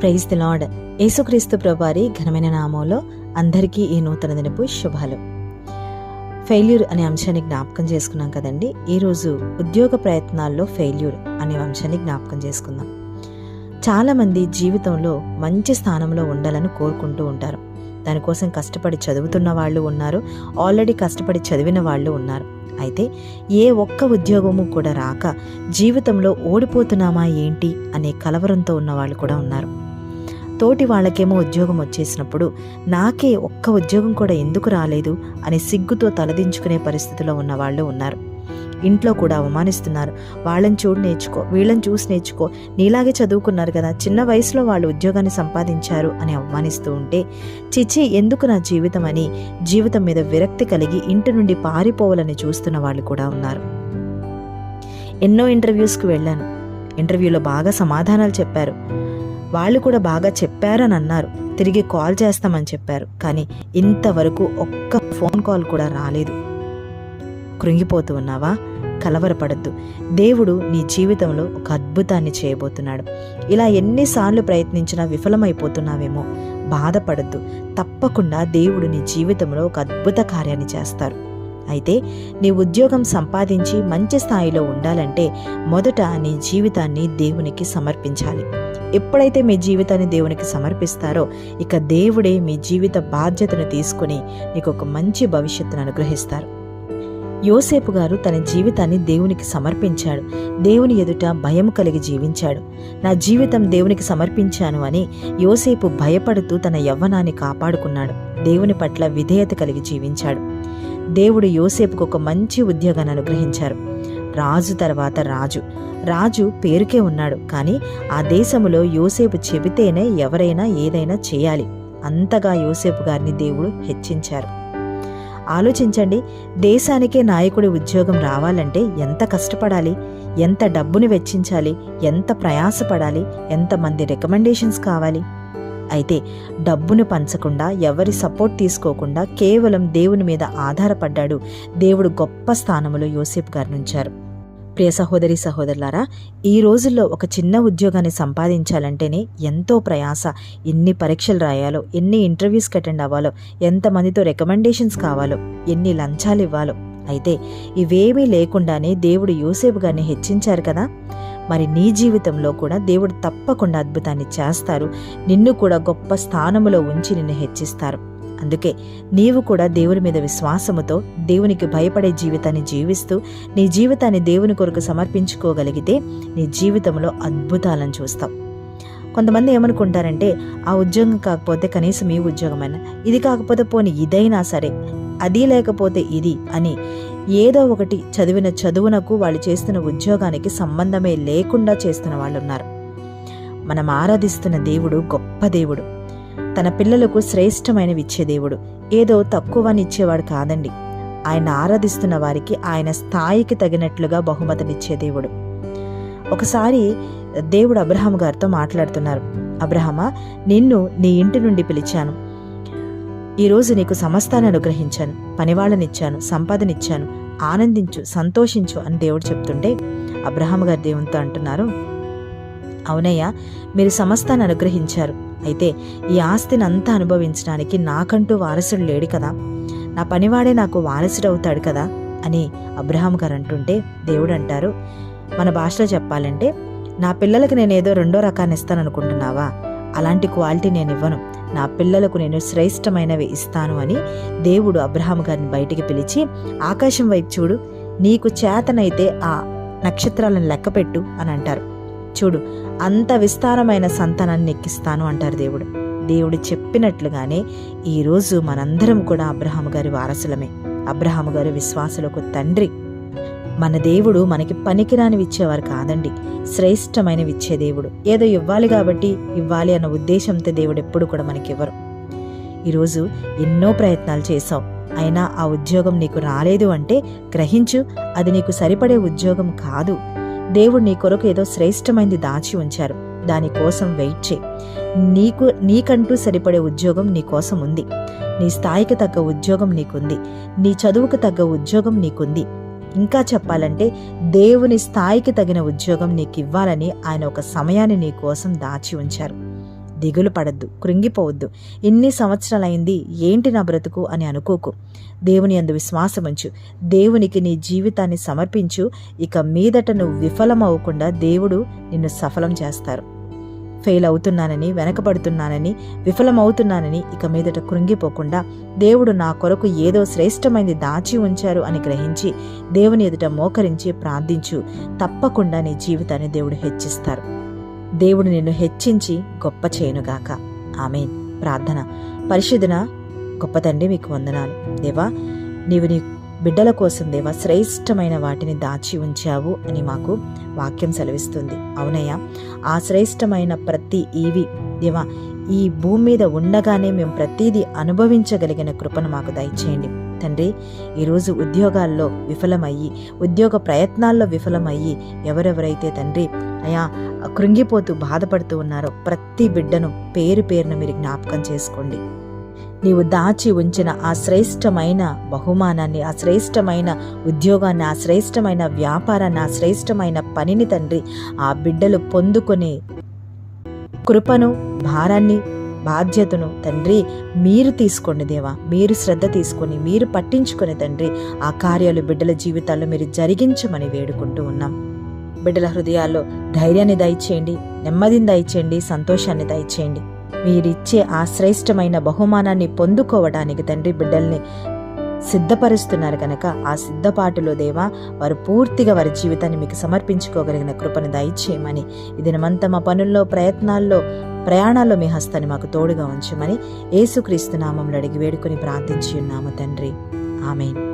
Praise the lord యేసుక్రీస్తు ప్రభారి ఘనమైన నామంలో అందరికీ ఈ నూతన దినపు శుభాలు. ఫెయిల్యూర్ అనే అంశాన్ని జ్ఞాపకం చేసుకున్నాం కదండి. ఈరోజు ఉద్యోగ ప్రయత్నాల్లో ఫెయిల్యూర్ అనే అంశాన్ని జ్ఞాపకం చేసుకుందాం. చాలామంది జీవితంలో మంచి స్థానంలో ఉండాలని కోరుకుంటూ ఉంటారు. దానికోసం కష్టపడి చదువుతున్న వాళ్ళు ఉన్నారు. ఆల్రెడీ కష్టపడి చదివిన వాళ్ళు ఉన్నారు. అయితే ఏ ఒక్క ఉద్యోగము కూడా రాక జీవితంలో ఓడిపోతున్నామా ఏంటి అనే కలవరంతో ఉన్న వాళ్ళు కూడా ఉన్నారు. తోటి వాళ్ళకేమో ఉద్యోగం వచ్చేసినప్పుడు నాకే ఒక్క ఉద్యోగం కూడా ఎందుకు రాలేదు అని సిగ్గుతో తలదించుకునే పరిస్థితిలో ఉన్న వాళ్ళు ఉన్నారు. ఇంట్లో కూడా అవమానిస్తున్నారు. వాళ్ళని చూడు నేర్చుకో వీళ్ళని చూసి నేర్చుకో. నీలాగే చదువుకున్నారు కదా చిన్న వయసులో వాళ్ళు ఉద్యోగాన్ని సంపాదించారు అని అవమానిస్తూ ఉంటే చిచి ఎందుకు నా జీవితం అని జీవితం మీద విరక్తి కలిగి ఇంటి నుండి పారిపోవాలని చూస్తున్న వాళ్ళు కూడా ఉన్నారు. ఎన్నో ఇంటర్వ్యూస్కి వెళ్ళాను. ఇంటర్వ్యూలో బాగా సమాధానాలు చెప్పారు. వాళ్ళు కూడా బాగా చెప్పారని అన్నారు తిరిగి కాల్ చేస్తామని చెప్పారు. కానీ ఇంతవరకు ఒక్క ఫోన్ కాల్ కూడా రాలేదు. కృంగిపోతూ ఉన్నావా? కలవరపడద్దు. దేవుడు నీ జీవితంలో ఒక అద్భుతాన్ని చేయబోతున్నాడు. ఇలా ఎన్నిసార్లు ప్రయత్నించినా విఫలమైపోతున్నావేమో. బాధపడద్దు. తప్పకుండా దేవుడు నీ జీవితంలో ఒక అద్భుత కార్యాన్ని చేస్తారు. అయితే నీ ఉద్యోగం సంపాదించి మంచి స్థాయిలో ఉండాలంటే మొదట నీ జీవితాన్ని దేవునికి సమర్పించాలి. ఎప్పుడైతే మీ జీవితాన్ని దేవునికి సమర్పిస్తారో ఇక దేవుడే మీ జీవిత బాధ్యతను తీసుకుని నీకు ఒక మంచి భవిష్యత్తును అనుగ్రహిస్తారు. యోసేపు గారు తన జీవితాన్ని దేవునికి సమర్పించాడు. దేవుని ఎదుట భయం కలిగి జీవించాడు. నా జీవితం దేవునికి సమర్పించాను అని యోసేపు భయపడుతూ తన యవ్వనాన్ని కాపాడుకున్నాడు. దేవుని పట్ల విధేయత కలిగి జీవించాడు. దేవుడు యోసేపుకు ఒక మంచి ఉద్యోగాన్ని అనుగ్రహించారు. రాజు తర్వాత రాజు. రాజు పేరుకే ఉన్నాడు కానీ ఆ దేశములో యోసేపు చెబితేనే ఎవరైనా ఏదైనా చేయాలి. అంతగా యోసేపు గారిని దేవుడు హెచ్చించారు. ఆలోచించండి దేశానికే నాయకుడి ఉద్యోగం రావాలంటే ఎంత కష్టపడాలి? ఎంత డబ్బుని వెచ్చించాలి? ఎంత ప్రయాసపడాలి? ఎంతమంది రికమెండేషన్స్ కావాలి? అయితే డబ్బును పంచకుండా ఎవరి సపోర్ట్ తీసుకోకుండా కేవలం దేవుని మీద ఆధారపడ్డాడు. దేవుడు గొప్ప స్థానములో యోసేపు గారిని ఉంచారు. ప్రియ సహోదరి సహోదరులారా ఈ రోజుల్లో ఒక చిన్న ఉద్యోగాన్ని సంపాదించాలంటేనే ఎంతో ప్రయాస. ఎన్ని పరీక్షలు రాయాలో ఎన్ని ఇంటర్వ్యూస్కి అటెండ్ అవ్వాలో ఎంతమందితో రికమెండేషన్స్ కావాలో ఎన్ని లంచాలు ఇవ్వాలో. అయితే ఇవేమీ లేకుండానే దేవుడు యూసేఫ్ గారిని హెచ్చించారు కదా. మరి నీ జీవితంలో కూడా దేవుడు తప్పకుండా అద్భుతాన్ని చేస్తారు. నిన్ను కూడా గొప్ప స్థానములో ఉంచి నిన్ను హెచ్చిస్తారు. అందుకే నీవు కూడా దేవుని మీద విశ్వాసముతో దేవునికి భయపడే జీవితాన్ని జీవిస్తూ నీ జీవితాన్ని దేవుని కొరకు సమర్పించుకోగలిగితే నీ జీవితంలో అద్భుతాలను చూస్తావు. కొంతమంది ఏమనుకుంటారంటే ఆ ఉద్యోగం కాకపోతే కనీసం ఈ ఉద్యోగమైనా ఇది కాకపోతే పోని ఇదైనా సరే అది లేకపోతే ఇది అని ఏదో ఒకటి చదివిన చదువునకు వాళ్ళు చేస్తున్న ఉద్యోగానికి సంబంధమే లేకుండా చేస్తున్న వాళ్ళు ఉన్నారు మనం ఆరాధిస్తున్న దేవుడు గొప్ప దేవుడు. తన పిల్లలకు శ్రేష్టమైనవి ఇచ్చే దేవుడు. ఏదో తక్కువనిచ్చేవాడు కాదండి. ఆయన ఆరాధిస్తున్న వారికి ఆయన స్థాయికి తగినట్లుగా బహుమతినిచ్చే దేవుడు. ఒకసారి దేవుడు అబ్రహాం గారితో మాట్లాడుతున్నారు. అబ్రహమా నిన్ను నీ ఇంటి నుండి పిలిచాను. ఈరోజు నీకు సమస్తాన్ని అనుగ్రహించాను పనివాళ్ళనిచ్చాను సంపాదనిచ్చాను ఆనందించు సంతోషించు అని దేవుడు చెప్తుంటే అబ్రహాం గారు దేవునితో అంటున్నారు అవునయ్యా మీరు సమస్తాన్ని అనుగ్రహించారు. అయితే ఈ ఆస్తిని అంతా అనుభవించడానికి నాకంటూ వారసుడు లేడు కదా. నా పనివాడే నాకు వారసుడు అవుతాడు కదా అని అబ్రహాం గారు అంటుంటే దేవుడు అంటారు మన భాషలో చెప్పాలంటే నా పిల్లలకు నేను ఏదో రెండో రకాన్ని ఇస్తాను అనుకుంటున్నావా అలాంటి క్వాలిటీ నేను ఇవ్వను. నా పిల్లలకు నేను శ్రేష్టమైనవి ఇస్తాను అని దేవుడు అబ్రహాం గారిని బయటికి పిలిచి ఆకాశం వైపు చూడు నీకు చేతనైతే ఆ నక్షత్రాలను లెక్కపెట్టు అని అంటారు. చూడు అంత విస్తారమైన సంతానాన్ని ఎక్కిస్తాను అంటారు దేవుడు. దేవుడు చెప్పినట్లుగానే ఈరోజు మనందరం కూడా అబ్రహాం గారి వారసులమే. అబ్రహాం గారి విశ్వాసులకు తండ్రి. మన దేవుడు మనకి పనికిరానివి ఇచ్చేవారు కాదండి. శ్రేష్టమైనవి ఇచ్చే దేవుడు. ఏదో ఇవ్వాలి కాబట్టి ఇవ్వాలి అన్న ఉద్దేశంతో దేవుడు ఎప్పుడు కూడా మనకి ఇవ్వరు ఈరోజు ఎన్నో ప్రయత్నాలు చేశావు. అయినా ఆ ఉద్యోగం నీకు రాలేదు అంటే గ్రహించు అది నీకు సరిపడే ఉద్యోగం కాదు. దేవుడు నీ కొరకు ఏదో శ్రేష్టమైనది దాచి ఉంచారు. దానికోసం వెయిట్ చేయి. నీకు నీకంటూ సరిపడే ఉద్యోగం నీకోసం ఉంది. నీ స్థాయికి తగ్గ ఉద్యోగం నీకుంది. నీ చదువుకు తగ్గ ఉద్యోగం నీకుంది. ఇంకా చెప్పాలంటే దేవుని స్థాయికి తగిన ఉద్యోగం నీకు ఇవ్వాలని ఆయన ఒక సమయాన్ని నీ కోసం దాచి ఉంచారు. దిగులు పడద్దు కృంగిపోవద్దు. ఇన్ని సంవత్సరాలైంది ఏంటి నా బ్రతుకు అని అనుకోకు. దేవుని అందు విశ్వాసముంచు దేవునికి నీ జీవితాన్ని సమర్పించు. ఇక మీదట నువ్వు విఫలమవ్వకుండా దేవుడు నిన్ను సఫలం చేస్తారు. ఫెయిల్ అవుతున్నానని వెనకబడుతున్నానని విఫలమవుతున్నానని ఇక మీదట కృంగిపోకుండా దేవుడు నా కొరకు ఏదో శ్రేష్టమైనది దాచి ఉంచారు అని గ్రహించి దేవుని ఎదుట మోకరించి ప్రార్థించు. తప్పకుండా నీ జీవితాన్ని దేవుడు హెచ్చిస్తారు. దేవుడు నిన్ను హెచ్చించి గొప్ప చేయనుగాక. ఆమెన్. ప్రార్థన. పరిశుద్ధన గొప్ప తండ్రి మీకు వందనాలు. దేవా నీవు నీ బిడ్డల కోసం దేవా శ్రేష్టమైన వాటిని దాచి ఉంచావు అని మాకు వాక్యం సెలవిస్తుంది. అవునయ్యా ఆ శ్రేష్టమైన ప్రతి ఈవి దేవా ఈ భూమి మీద ఉండగానే మేము ప్రతీది అనుభవించగలిగిన కృపను మాకు దయచేయండి. తండ్రి ఈరోజు ఉద్యోగాల్లో విఫలమయ్యి ఉద్యోగ ప్రయత్నాల్లో విఫలమయ్యి ఎవరెవరైతే తండ్రి అయా కృంగిపోతూ బాధపడుతూ ఉన్నారో ప్రతి బిడ్డను పేరు పేరును మీరు జ్ఞాపకం చేసుకోండి. నీవు దాచి ఉంచిన ఆ శ్రేష్టమైన బహుమానాన్ని ఆ శ్రేష్టమైన ఉద్యోగాన్ని ఆ శ్రేష్టమైన వ్యాపారాన్ని ఆ శ్రేష్టమైన పనిని తండ్రి ఆ బిడ్డలు పొందుకొని కృపను భారాన్ని బాధ్యతను తండ్రి మీరు తీసుకోండి దేవా. మీరు శ్రద్ధ తీసుకొని మీరు పట్టించుకొని తండ్రి ఆ కార్యాలు బిడ్డల జీవితాల్లో మీరు జరిగించమని వేడుకుంటూ ఉన్నాం. బిడ్డల హృదయాల్లో ధైర్యాన్ని దయచేయండి నెమ్మదిని దయచేయండి సంతోషాన్ని దయచేయండి. మీరిచ్చే ఆ శ్రేష్టమైన బహుమానాన్ని పొందుకోవడానికి తండ్రి బిడ్డల్ని సిద్ధపరుస్తున్నారు కనుక ఆ సిద్ధపాటులో దేవా వారు పూర్తిగా వారి జీవితాన్ని మీకు సమర్పించుకోగలిగిన కృపను దయచేయమని. ఈ దినమంతా మా పనుల్లో ప్రయత్నాల్లో ప్రయాణాల్లో మీ హస్తాన్ని మాకు తోడుగా ఉంచమని యేసుక్రీస్తు నామంలో అడిగి వేడుకొని ప్రార్థించి ఉన్నాము తండ్రి. ఆమెన్.